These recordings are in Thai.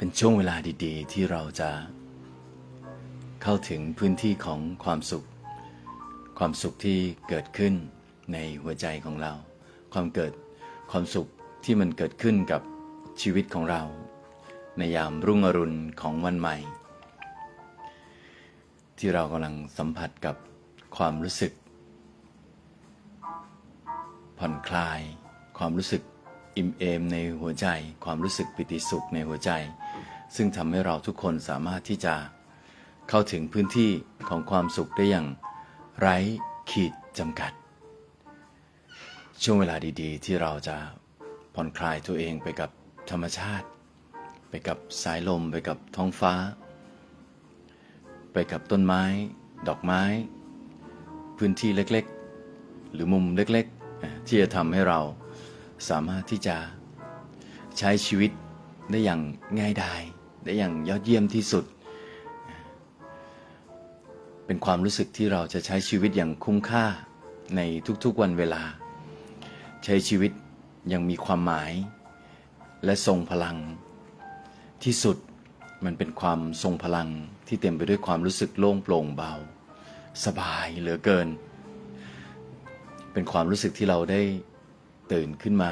เป็นช่วงเวลาดีๆ ที่เราจะ เข้าถึงพื้นที่ของความสุข ความสุขที่เกิดขึ้นในหัวใจของเรา ความเกิดความสุขที่มันเกิดขึ้นกับชีวิตของเรา ในยามรุ่งอรุณของวันใหม่ ที่เรากำลังสัมผัสกับความรู้สึก ผ่อนคลาย ความรู้สึกอิ่มเอมในหัวใจ ความรู้สึกปิติสุขในหัวใจ ซึ่งทำให้เราทุกคนสามารถที่จะเข้าถึงพื้นที่ของความสุขได้อย่างไร้ขีดจำกัด ช่วงเวลาดีๆ ที่เราจะผ่อนคลายตัวเองไปกับธรรมชาติ ไปกับสายลม ไปกับท้องฟ้า ไปกับต้นไม้ ดอกไม้ พื้นที่เล็กๆ หรือมุมเล็กๆ ที่จะทำให้เราสามารถที่จะใช้ชีวิตได้อย่างง่ายดาย ได้อย่างยอดเยี่ยมที่สุด เป็นความรู้สึกที่เราจะใช้ชีวิตอย่างคุ้มค่าในทุกๆวันเวลา ใช้ชีวิตยังมีความหมาย และทรงพลัง ที่สุดมันเป็นความทรงพลังที่เต็มไปด้วยความรู้สึกโล่งโปร่งเบา สบายเหลือเกิน เป็นความรู้สึกที่เราได้ตื่นขึ้นมา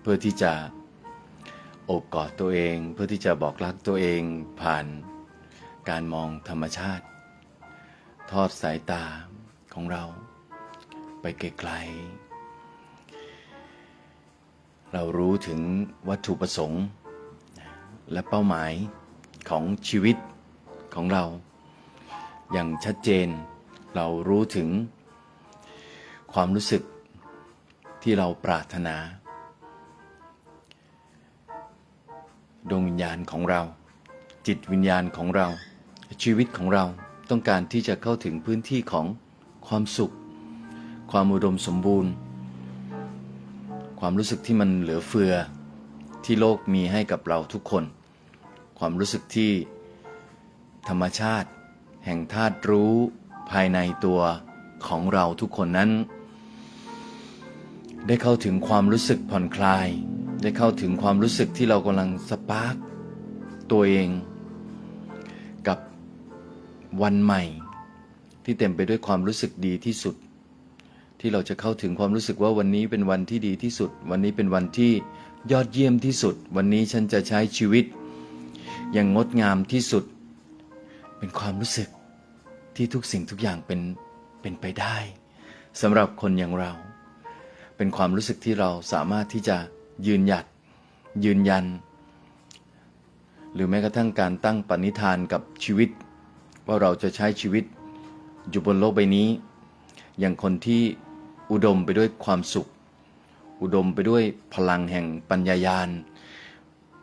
เพื่อที่จะ อบกอดตัวเองเพื่อที่จะบอกรักตัวเองผ่านการมองธรรมชาติ ทอดสายตาของเรา ไปไกลๆเรารู้ถึงวัตถุประสงค์ และเป้าหมายของชีวิตของเรา อย่างชัดเจนเรารู้ถึงความรู้สึกที่เราปรารถนา ดวงวิญญาณของเรา จิตวิญญาณของเรา ชีวิตของเราต้องการที่จะเข้าถึงพื้นที่ของความสุข ความอุดมสมบูรณ์ ความรู้สึกที่มันเหลือเฟือที่โลกมีให้กับเราทุกคน ความรู้สึกที่ ธรรมชาติ แห่งธาตุรู้ภายในตัวของเราทุกคนนั้น ได้เข้าถึงความรู้สึกผ่อนคลาย ได้เข้าถึงความรู้สึกที่เรากำลังสปาร์กตัวเอง กับวันใหม่ ที่เต็มไปด้วยความรู้สึกดีที่สุด ที่เราจะเข้าถึงความรู้สึกว่าวันนี้เป็นวันที่ดีที่สุด วันนี้เป็นวันที่ยอดเยี่ยมที่สุด วันนี้ฉันจะใช้ชีวิต อย่างงดงามที่สุด เป็นความรู้สึกที่ทุกสิ่งทุกอย่างเป็นเป็นไปได้สำหรับคนอย่างเรา เป็นความรู้สึกที่เราสามารถที่จะ ยืนหยัด ยืนยัน หรือแม้กระทั่งการตั้งปณิธานกับชีวิต ว่าเราจะใช้ชีวิต อยู่บนโลกใบนี้ อย่างคนที่อุดมไปด้วยความสุข อุดมไปด้วยพลังแห่งปัญญายาณ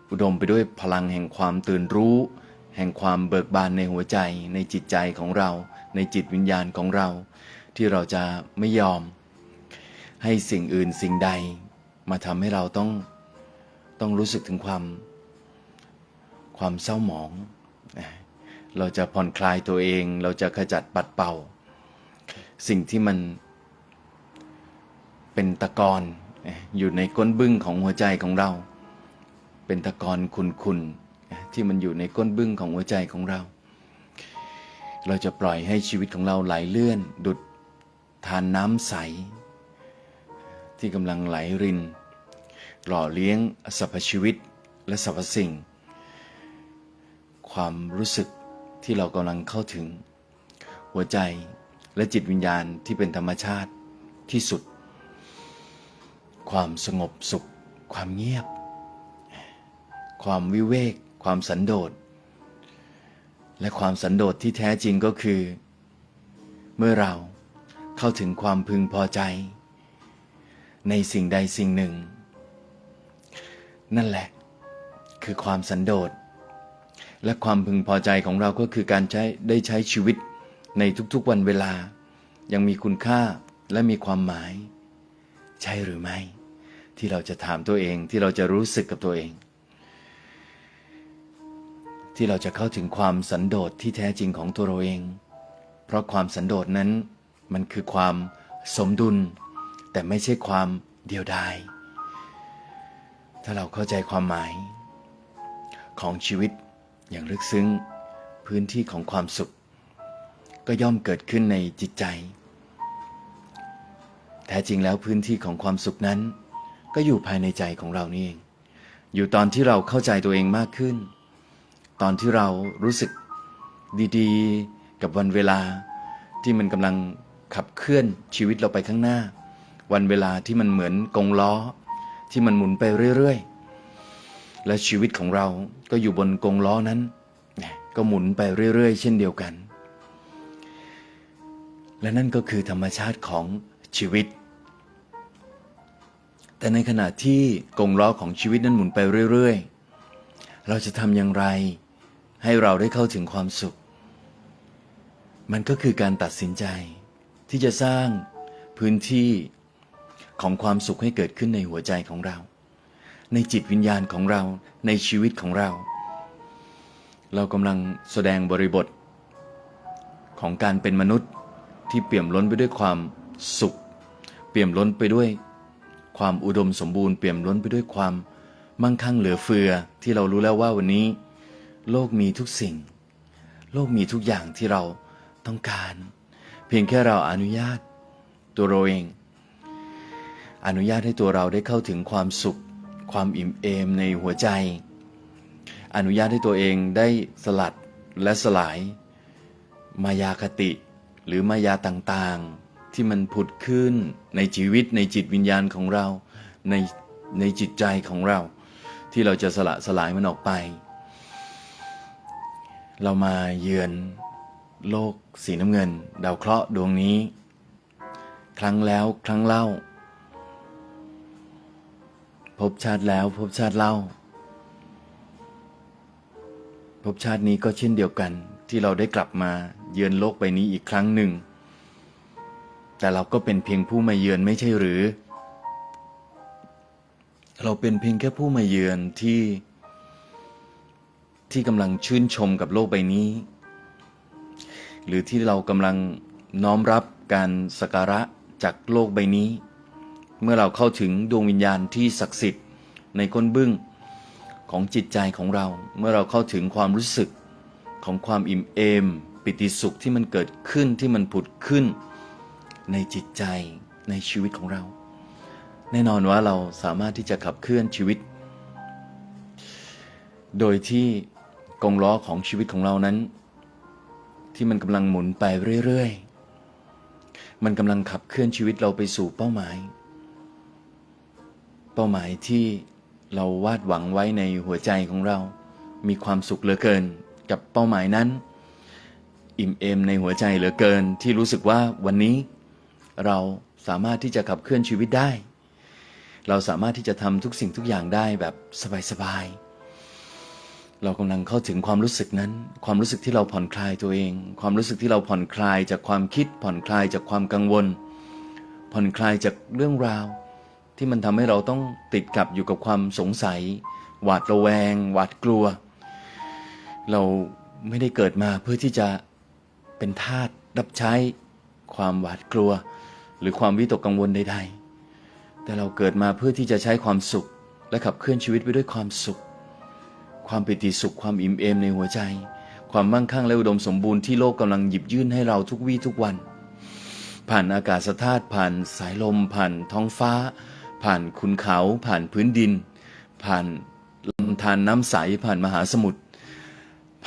อุดมไปด้วยพลังแห่งความตื่นรู้ แห่งความเบิกบานในหัวใจ ในจิตใจของเรา ในจิตวิญญาณของเรา ที่เราจะไม่ยอม ให้สิ่งอื่นสิ่งใด มาทำให้เราต้องต้องรู้สึกถึงความความเศร้าหมอง เราจะผ่อนคลายตัวเอง เราจะขจัดปัดเป่า สิ่งที่มันเป็นตะกอนอยู่ในก้นบึ้งของหัวใจของเรา เป็นตะกอนขุนๆที่มันอยู่ในก้นบึ้งของหัวใจของเรา เราจะปล่อยให้ชีวิตของเราไหลเลื่อน ดุดทานน้ำใส ที่กำลังไหลริน หล่อเลี้ยงสรรพชีวิตและสรรพสิ่ง ความรู้สึกที่เรากำลังเข้าถึง หัวใจและจิตวิญญาณที่เป็นธรรมชาติที่สุด ความสงบสุข ความเงียบ ความวิเวก ความสันโดษ และความสันโดษที่แท้จริงก็คือ เมื่อเราเข้าถึงความพึงพอใจ ในสิ่งใดสิ่งหนึ่ง นั่นแหละ คือความสันโดษ และความพึงพอใจของเราก็คือการใช้ได้ใช้ชีวิตในทุกๆวันเวลา ยังมีคุณค่าและมีความหมาย ใช่หรือไม่ ที่เราจะถามตัวเองที่เราจะรู้สึกกับตัวเอง ที่เราจะเข้าถึงความสันโดษที่แท้จริงของตัวเราเอง เพราะความสันโดษนั้นมันคือความสมดุล แต่ไม่ใช่ความเดียวดาย ถ้าเราเข้าใจความหมาย ของชีวิตอย่างลึกซึ้ง พื้นที่ของความสุข ก็ย่อมเกิดขึ้นในจิตใจ แท้จริงแล้วพื้นที่ของความสุขนั้น ก็อยู่ภายในใจของเรานี่เอง อยู่ตอนที่เราเข้าใจตัวเองมากขึ้น ตอนที่เรารู้สึกดีๆ กับวันเวลาที่มันกำลังขับเคลื่อนชีวิตเราไปข้างหน้า วันเวลาที่มันเหมือนกงล้อ ที่มันหมุนไปเรื่อยๆ และชีวิตของเราก็อยู่บนกงล้อนั้น ก็หมุนไปเรื่อยๆ เช่นเดียวกัน และนั่นก็คือธรรมชาติของชีวิต แต่ในขณะที่กงล้อของชีวิตนั้นหมุนไปเรื่อยๆ เราจะทำอย่างไร ให้เราได้เข้าถึงความสุข มันก็คือการตัดสินใจที่จะสร้างพื้นที่ ของความสุขให้เกิดขึ้นในหัวใจของเรา ในจิตวิญญาณของเราในชีวิตของเรา เรากำลังแสดงบริบท ของการเป็นมนุษย์ที่เปี่ยมล้นไปด้วยความสุข เปี่ยมล้นไปด้วย ความอุดมสมบูรณ์เปี่ยมล้นไปด้วยความมั่งคั่งเหลือเฟือที่เรารู้แล้วว่าวันนี้ โลกมีทุกสิ่ง โลกมีทุกอย่างที่เราต้องการ เพียงแค่เราอนุญาต ตัวเราเอง อนุญาตให้ตัวเราได้เข้าถึงความสุข ความอิ่มเอมในหัวใจ อนุญาตให้ตัวเองได้สลัดและสลาย มายาคติหรือมายาต่างๆ ที่มันผุดขึ้นในชีวิตในจิตวิญญาณของเรา ในในจิตใจของเรา ที่เราจะสละสลายมันออกไป เรามาเยือนโลกสีน้ำเงิน ดาวเคราะห์ดวงนี้ ครั้งแล้วครั้งเล่า พบชาติแล้วพบชาติเล่า พบชาตินี้ก็เช่นเดียวกันที่เราได้กลับมาเยือนโลกใบนี้อีกครั้งหนึ่ง แต่เราก็เป็นเพียงผู้มาเยือนไม่ใช่หรือ เราเป็นเพียงแค่ผู้มาเยือนที่ ที่กำลังชื่นชมกับโลกใบนี้ หรือที่เรากำลังน้อมรับการสักการะจากโลกใบนี้ เมื่อเราเข้าถึงดวงวิญญาณที่ศักดิ์สิทธิ์ในก้นบึ้งของจิตใจของเรา เมื่อเราเข้าถึงความรู้สึกของความอิ่มเอม ปิติสุขที่มันเกิดขึ้นที่มันผุดขึ้น ในจิตใจในชีวิตของเรา แน่นอนว่าเราสามารถที่จะขับเคลื่อนชีวิต โดยที่กงล้อของชีวิตของเรานั้น ที่มันกำลังหมุนไปเรื่อยๆ มันกำลังขับเคลื่อนชีวิตเราไปสู่เป้าหมาย ป้าหมายที่เราวาดหวังไว้ในหัวใจของเรา มีความสุขเหลือเกิน กับเป้าหมายนั้น อิ่มเอมในหัวใจเหลือเกินที่รู้สึกว่าวันนี้ เราสามารถที่จะขับเคลื่อนชีวิตได้ เราสามารถที่จะทำทุกสิ่งทุกอย่างได้แบบสบายๆเรากำลังเข้าถึงความรู้สึกนั้น ความรู้สึกที่เราผ่อนคลายตัวเอง ความรู้สึกที่เราผ่อนคลายจากความคิด ผ่อนคลายจากความกังวล ผ่อนคลายจากเรื่องราว ที่มันทำให้เราต้องติดกับอยู่กับความสงสัย หวาดระแวง หวาดกลัว เราไม่ได้เกิดมาเพื่อที่จะเป็นทาสรับใช้ ความหวาดกลัว หรือความวิตกกังวลใดๆ แต่เราเกิดมาเพื่อที่จะใช้ความสุข และขับเคลื่อนชีวิตไปด้วยความสุข ความปิติสุขความอิ่มเอมในหัวใจ ความมั่งคั่งและอุดมสมบูรณ์ที่โลกกำลังหยิบยื่นให้เราทุกวี่ทุกวัน ผ่านอากาศธาตุผ่านสายลม ผ่านท้องฟ้า ผ่านขุนเขา ผ่านพื้นดิน ผ่านลำธารน้ำใส ผ่านมหาสมุทร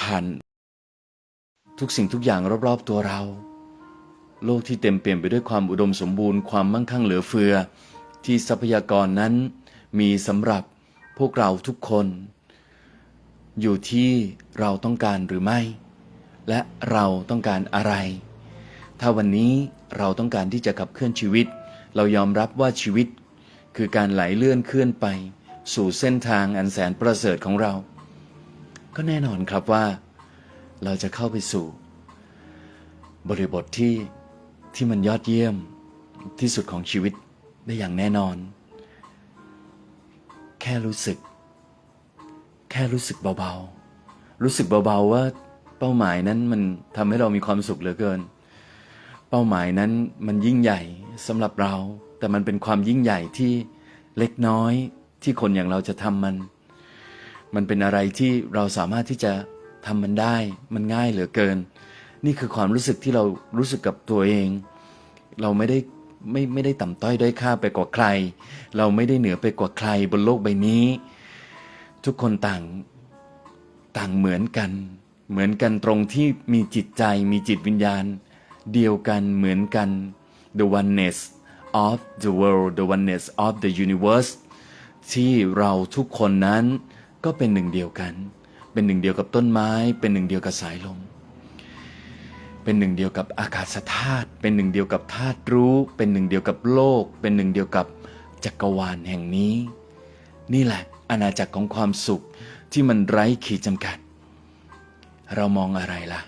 ผ่านทุกสิ่งทุกอย่างรอบๆตัวเรา โลกที่เต็มเปี่ยมไปด้วยความอุดมสมบูรณ์ ความมั่งคั่งเหลือเฟือ ที่ทรัพยากรนั้นมีสำหรับพวกเราทุกคน อยู่ที่เราต้องการหรือไม่ และเราต้องการอะไร ถ้าวันนี้เราต้องการที่จะขับเคลื่อนชีวิต เรายอมรับว่าชีวิต คือการไหลเลื่อนเคลื่อนไป สู่เส้นทางอันแสนประเสริฐของเรา ก็แน่นอนครับว่า เราจะเข้าไปสู่ บริบทที่ที่มันยอดเยี่ยมที่สุดของชีวิตได้อย่างแน่นอน แค่รู้สึก แค่รู้สึกเบาๆ รู้สึกเบาๆว่าเป้าหมายนั้นมันทำให้เรามีความสุขเหลือเกิน เป้าหมายนั้นมันยิ่งใหญ่สำหรับเรา แต่มันเป็นความยิ่งใหญ่ที่เล็กน้อยที่คนอย่างเราจะทำมัน มันเป็นอะไรที่เราสามารถที่จะทำมันได้ มันง่ายเหลือเกิน นี่คือความรู้สึกที่เรารู้สึกกับตัวเอง เราไม่ได้ไม่ไม่ได้ต่ำต้อยด้อยค่าไปกว่าใคร เราไม่ได้เหนือไปกว่าใครบนโลกใบนี้ ทุกคนต่างต่างเหมือนกัน เหมือนกันตรงที่มีจิตใจมีจิตวิญญาณ เดียวกันเหมือนกัน the oneness of the world the oneness of the universe ที่เราทุกคนนั้นก็เป็นหนึ่งเดียวกัน เป็นหนึ่งเดียวกับต้นไม้ เป็นหนึ่งเดียวกับสายลม เป็นหนึ่งเดียวกับอากาศธาตุ เป็นหนึ่งเดียวกับธาตุรู้ เป็นหนึ่งเดียวกับโลก เป็นหนึ่งเดียวกับจักรวาลแห่งนี้ นี่แหละอาณาจักรของความสุขที่มันไร้ขีดจำกัด เรามองอะไรล่ะ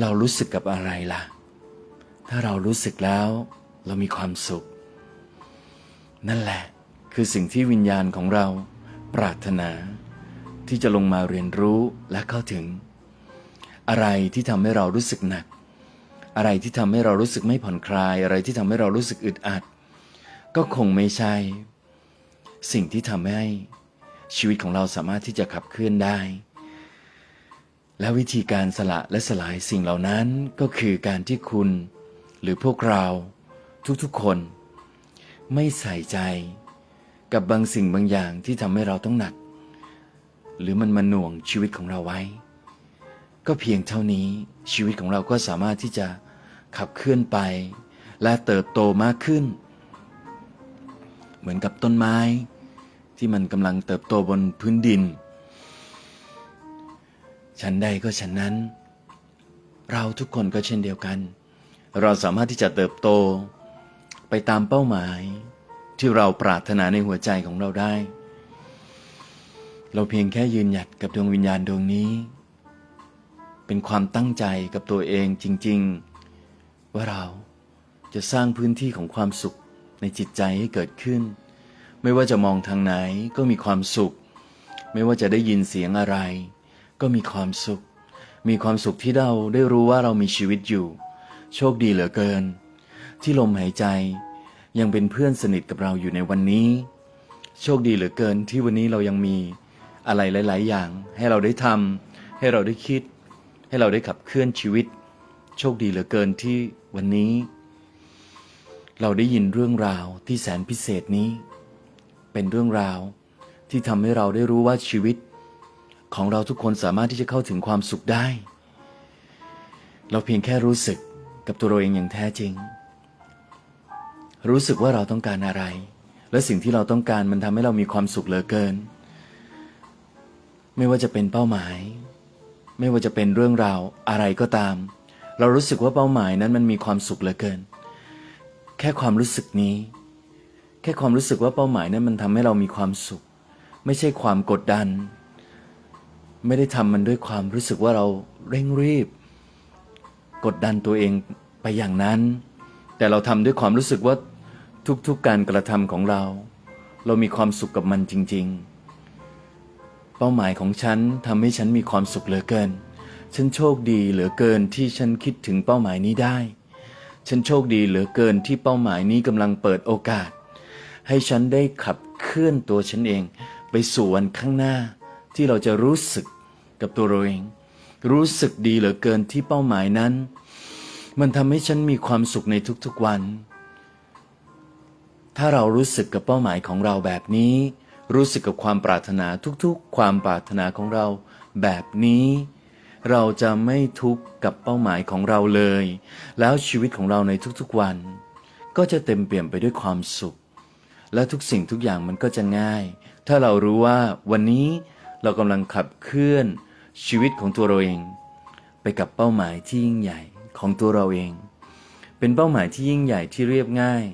เรารู้สึกกับอะไรล่ะ ถ้าเรารู้สึกแล้ว เรามีความสุข นั่นแหละ คือสิ่งที่วิญญาณของเราปรารถนา ที่จะลงมาเรียนรู้และเข้าถึง อะไรที่ทำให้เรารู้สึกหนัก อะไรที่ทำให้เรารู้สึกไม่ผ่อนคลาย อะไรที่ทำให้เรารู้สึกอึดอัด ก็คงไม่ใช่ สิ่งที่ทำให้ชีวิตของเราสามารถที่จะขับเคลื่อนได้ และวิธีการสละและสลายสิ่งเหล่านั้นก็คือการที่คุณ หรือพวกเรา ทุกๆคน ไม่ใส่ใจกับบางสิ่งบางอย่างที่ทำให้เราต้องหนัก หรือมันมาหน่วงชีวิตของเราไว้ ก็เพียงเท่านี้ชีวิตของเราก็สามารถที่จะขับเคลื่อนไป และเติบโตมากขึ้น เหมือนกับต้นไม้ ที่มันกำลังเติบโตบนพื้นดินฉันใดก็ฉันนั้น เราทุกคนก็เช่นเดียวกัน เราสามารถที่จะเติบโต ไปตามเป้าหมาย ที่เราปรารถนาในหัวใจของเราได้ เราเพียงแค่ยืนหยัดกับดวงวิญญาณดวงนี้ เป็นความตั้งใจกับตัวเองจริง ๆ ว่าเราจะสร้างพื้นที่ของความสุขในจิตใจให้เกิดขึ้น ไม่ว่าจะมองทางไหนก็มีความสุข ไม่ว่าจะได้ยินเสียงอะไร ก็มีความสุข มีความสุขที่เราได้รู้ว่าเรามีชีวิตอยู่ โชคดีเหลือเกิน ที่ลมหายใจ ยังเป็นเพื่อนสนิทกับเราอยู่ในวันนี้ โชคดีเหลือเกินที่วันนี้เรายังมีอะไรหลาย ๆ อย่าง ให้เราได้ทำให้เราได้คิด ให้เราได้ขับเคลื่อนชีวิต โชคดีเหลือเกินที่วันนี้ เราได้ยินเรื่องราวที่แสนพิเศษนี้ เป็นเรื่องราวที่ทำให้เราได้รู้ว่าชีวิต ของเราทุกคนสามารถที่จะเข้าถึงความสุขได้ เราเพียงแค่รู้สึกกับตัวเราเองอย่างแท้จริง รู้สึกว่าเราต้องการอะไร และสิ่งที่เราต้องการมันทำให้เรามีความสุขเหลือเกิน ไม่ว่าจะเป็นเป้าหมาย ไม่ว่าจะเป็นเรื่องราวอะไรก็ตาม เรารู้สึกว่าเป้าหมายนั้นมันมีความสุขเหลือเกิน แค่ความรู้สึกนี้ แค่ความรู้สึกว่าเป้าหมายนั้นมันทำให้เรามีความสุข ไม่ใช่ความกดดัน ไม่ได้ทำมันด้วยความรู้สึกว่าเราเร่งรีบ กดดันตัวเองไปอย่างนั้น แต่เราทำด้วยความรู้สึกว่า ทุกๆการกระทำของเรา เรามีความสุขกับมันจริง ๆ เป้าหมายของฉันทำให้ฉันมีความสุขเหลือเกิน ฉันโชคดีเหลือเกินที่ฉันคิดถึงเป้าหมายนี้ได้ ฉันโชคดีเหลือเกินที่เป้าหมายนี้กำลังเปิดโอกาส ให้ฉันได้ขับเคลื่อนตัวฉันเอง ไปสู่วันข้างหน้า ที่เราจะรู้สึกกับตัวเราเอง รู้สึกดีเหลือเกินที่เป้าหมายนั้น มันทำให้ฉันมีความสุขในทุกๆวัน ถ้าเรารู้สึกกับเป้าหมายของเราแบบนี้ รู้สึกกับความปรารถนาทุกๆ ความปรารถนาของเราแบบนี้ เราจะไม่ทุกข์กับเป้าหมายของเราเลย แล้วชีวิตของเราในทุกๆวัน ก็จะเต็มเปี่ยมไปด้วยความสุข และทุกสิ่งทุกอย่างมันก็จะง่าย ถ้าเรารู้ว่าวันนี้เรากำลังขับเคลื่อนชีวิตของตัวเราเอง ไปกับเป้าหมายที่ยิ่งใหญ่ของตัวเราเอง เป็นเป้าหมายที่ยิ่งใหญ่ที่เรียบง่าย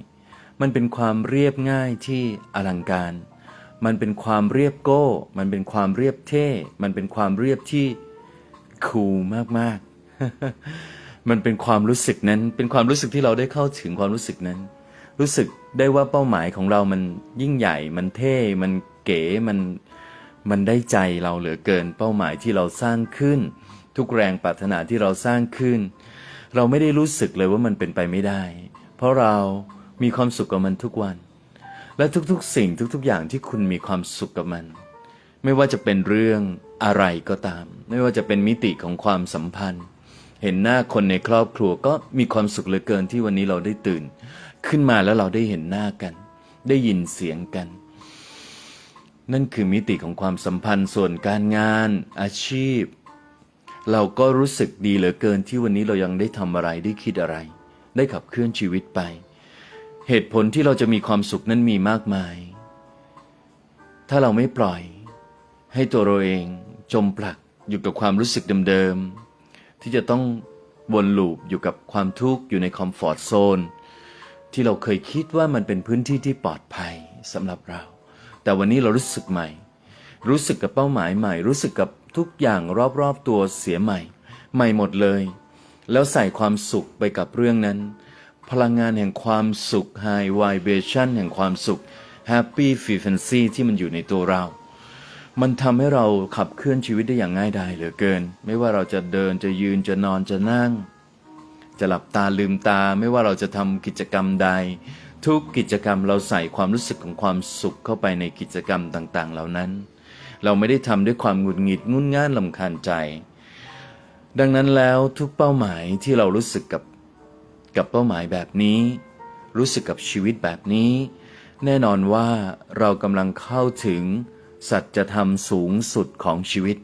มันเป็นความเรียบง่ายที่อลังการ มันเป็นความเรียบโก้ มันเป็นความเรียบเท่ มันเป็นความเรียบที่คูลมากๆ มันเป็นความรู้สึกนั้น เป็นความรู้สึกที่เราได้เข้าถึงความรู้สึกนั้น รู้สึกได้ว่าเป้าหมายของเรามันยิ่งใหญ่ มันเท่ มันเก๋ มันมันได้ใจเราเหลือเกิน เป้าหมายที่เราสร้างขึ้น ทุกแรงปรารถนาที่เราสร้างขึ้น เราไม่ได้รู้สึกเลยว่ามันเป็นไปไม่ได้ เพราะเรา มีความสุขกับมันทุกวัน และทุกๆสิ่งทุกๆอย่างที่คุณมีความสุขกับมัน ไม่ว่าจะเป็นเรื่องอะไรก็ตาม ไม่ว่าจะเป็นมิติของความสัมพันธ์ เห็นหน้าคนในครอบครัวก็มีความสุขเหลือเกินที่วันนี้เราได้ตื่น ขึ้นมาแล้วเราได้เห็นหน้ากัน ได้ยินเสียงกัน นั่นคือมิติของความสัมพันธ์ส่วนการงาน อาชีพ เราก็รู้สึกดีเหลือเกินที่วันนี้เรายังได้ทำอะไรได้คิดอะไร ได้ขับเคลื่อนชีวิตไป เหตุผลที่เราจะมีความสุขนั้นมีมากมาย ถ้าเราไม่ปล่อย ให้ตัวเราเองจมปลักอยู่กับความรู้สึกเดิมๆ ที่จะต้องวนลูปอยู่กับความทุกข์อยู่ในคอมฟอร์ทโซนที่เราเคยคิดว่ามันเป็นพื้นที่ที่ปลอดภัยสำหรับเรา แต่วันนี้เรารู้สึกใหม่ รู้สึกกับเป้าหมายใหม่ รู้สึกกับทุกอย่างรอบๆตัวเสียใหม่ ใหม่หมดเลย แล้วใส่ความสุขไปกับเรื่องนั้น พลังงานแห่งความสุข High Vibration แห่งความสุข Happy Frequency ที่มันอยู่ในตัวเรา มันทำให้เราขับเคลื่อนชีวิตได้อย่างง่ายดายเหลือเกิน ไม่ว่าเราจะเดินจะยืนจะนอนจะนั่ง จะหลับตาลืมตา ไม่ว่าเราจะทำกิจกรรมใด ทุกกิจกรรมเราใส่ความรู้สึกของความสุขเข้าไปในกิจกรรมต่างๆ เหล่านั้น เราไม่ได้ทำด้วยความหงุดหงิดงุนง่านลำคาญใจ ดังนั้นแล้วทุกเป้าหมายที่เรารู้สึกกับ กับเป้าหมายแบบนี้ รู้สึกกับชีวิตแบบนี้ แน่นอนว่าเรากำลังเข้าถึง สัจธรรมสูงสุดของชีวิต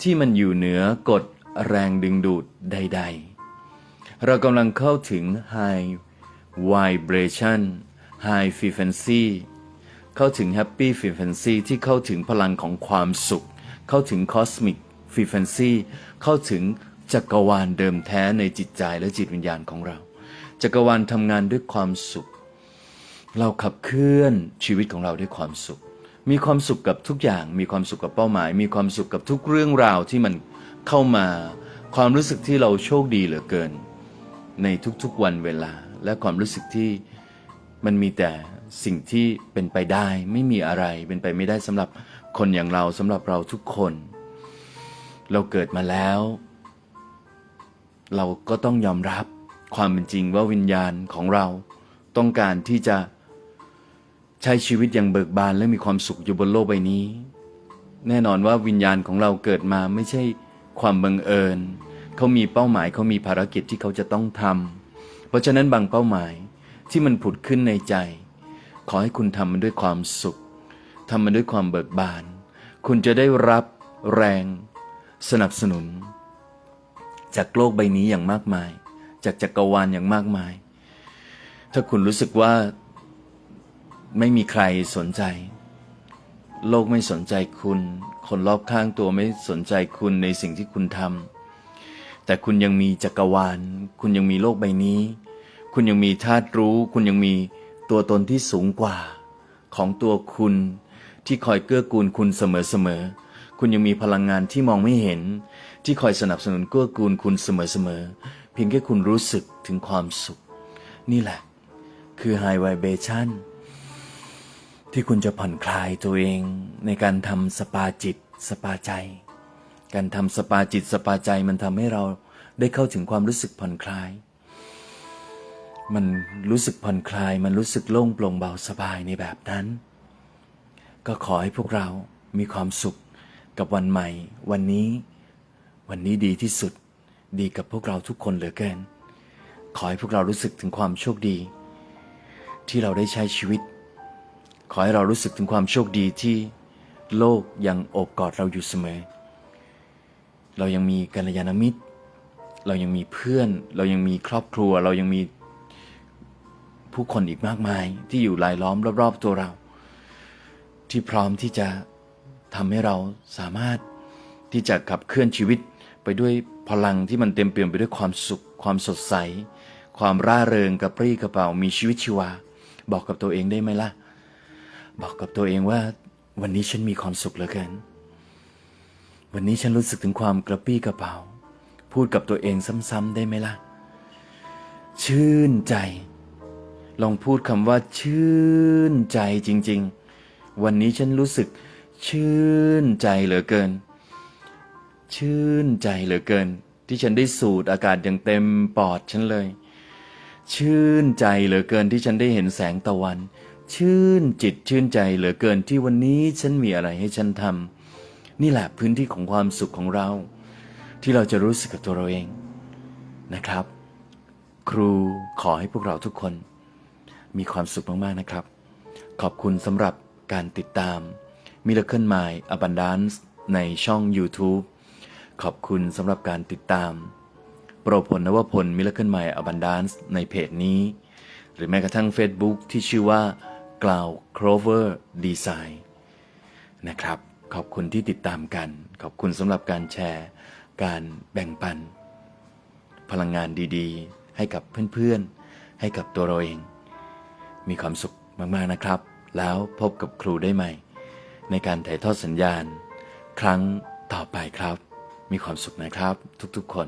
ที่มันอยู่เหนือกฎแรงดึงดูดใด ๆ เรากำลังเข้าถึง high vibration high frequency เข้าถึง happy frequency ที่เข้าถึงพลังของความสุข เข้าถึง cosmic frequency เข้าถึง จักรวาลเดิมแท้ในจิตใจและจิตวิญญาณของเรา จักรวาลทำงานด้วยความสุข เราขับเคลื่อนชีวิตของเราด้วยความสุข มีความสุขกับทุกอย่าง มีความสุขกับเป้าหมาย มีความสุขกับทุกเรื่องราวที่มันเข้ามา ความรู้สึกที่เราโชคดีเหลือเกิน ในทุกๆวันเวลา และความรู้สึกที่มันมีแต่สิ่งที่เป็นไปได้ไม่มีอะไรเป็นไปไม่ได้สำหรับคนอย่างเราสำหรับเราทุกคน เราเกิดมาแล้ว เราก็ต้องยอมรับความเป็นจริงว่าวิญญาณของเราต้องการที่จะใช้ชีวิตอย่างเบิกบานและมีความสุขอยู่บนโลกใบนี้ แน่นอนว่าวิญญาณของเราเกิดมาไม่ใช่ความบังเอิญ เขามีเป้าหมายเขามีภารกิจที่เขาจะต้องทำเพราะฉะนั้นบางเป้าหมายที่มันผุดขึ้นในใจ ขอให้คุณทำมันด้วยความสุขทำมันด้วยความเบิกบาน คุณจะได้รับแรง สนับสนุน จากโลกใบนี้อย่างมากมาย จากจักรวาลอย่างมากมาย ถ้าคุณรู้สึกว่าไม่มีใครสนใจ โลกไม่สนใจคุณ คนรอบข้างตัวไม่สนใจคุณในสิ่งที่คุณทำแต่คุณยังมีจักรวาล คุณยังมีโลกใบนี้ คุณยังมีธาตุรู้ คุณยังมีตัวตนที่สูงกว่า ของตัวคุณที่คอยเกื้อกูลคุณเสมอๆ คุณยังมีพลังงานที่มองไม่เห็น ที่คอยสนับสนุนเกื้อกูลคุณเสมอๆ เพียงแค่คุณรู้สึกถึงความสุข นี่แหละ คือ High Vibration ที่คุณจะผ่อนคลายตัวเองในการทำสปาจิตสปาใจ การทำสปาจิตสปาใจมันทำให้เราได้เข้าถึงความรู้สึกผ่อนคลาย มันรู้สึกผ่อนคลาย มันรู้สึกโล่งโปร่งเบาสบายในแบบนั้น ก็ขอให้พวกเรามีความสุข กับวันใหม่ วันนี้ วันนี้ดีที่สุด ดีกับพวกเราทุกคนเหลือเกิน ขอให้พวกเรารู้สึกถึงความโชคดี ที่เราได้ใช้ชีวิต ขอให้เรารู้สึกถึงความโชคดีที่โลกยังโอบกอดเราอยู่เสมอ เรายังมีกัลยาณมิตร เรายังมีเพื่อน เรายังมีครอบครัว เรายังมีผู้คนอีกมากมายที่อยู่รายล้อมรอบๆตัวเรา ที่พร้อมที่จะ ทำให้เราสามารถที่จะขับเคลื่อนชีวิตไปด้วยพลังที่มันเต็มเปี่ยมไปด้วยความสุข ความสดใส ความร่าเริงกระปรี้กระเป๋ามีชีวิตชีวา บอกกับตัวเองได้ไหมล่ะ บอกกับตัวเองว่าวันนี้ฉันมีความสุขเหลือเกิน วันนี้ฉันรู้สึกถึงความกระปี้กระเป๋า พูดกับตัวเองซ้ำๆได้ไหมล่ะ ชื่นใจ ลองพูดคำว่าชื่นใจจริง ๆ วันนี้ฉันรู้สึก ชื่นใจเหลือเกิน ชื่นใจเหลือเกิน ที่ฉันได้สูดอากาศอย่างเต็มปอดฉันเลย ชื่นใจเหลือเกินที่ฉันได้เห็นแสงตะวัน ชื่นจิตชื่นใจเหลือเกินที่วันนี้ฉันมีอะไรให้ฉันทำนี่แหละพื้นที่ของความสุขของเรา ที่เราจะรู้สึกกับตัวเราเองนะครับ ครูขอให้พวกเราทุกคน มีความสุขมากๆนะครับ ขอบคุณสำหรับการติดตาม Miracle Mind Abundance ในช่อง YouTube ขอบคุณสำหรับการติดตาม โปรพลนวพล Miracle Mind Abundance ในเพจนี้ หรือแม้กระทั่ง Facebook ที่ชื่อว่า Cloud Clover Design นะครับ ขอบคุณที่ติดตามกัน ขอบคุณสำหรับการแชร์ การแบ่งปัน พลังงานดีๆ ให้กับเพื่อนๆ ให้กับตัวเราเอง มีความสุขมากๆนะครับ แล้วพบกับครูได้ใหม่ ในการถ่ายทอดสัญญาณ ครั้งต่อไปครับ มีความสุขนะครับทุกๆคน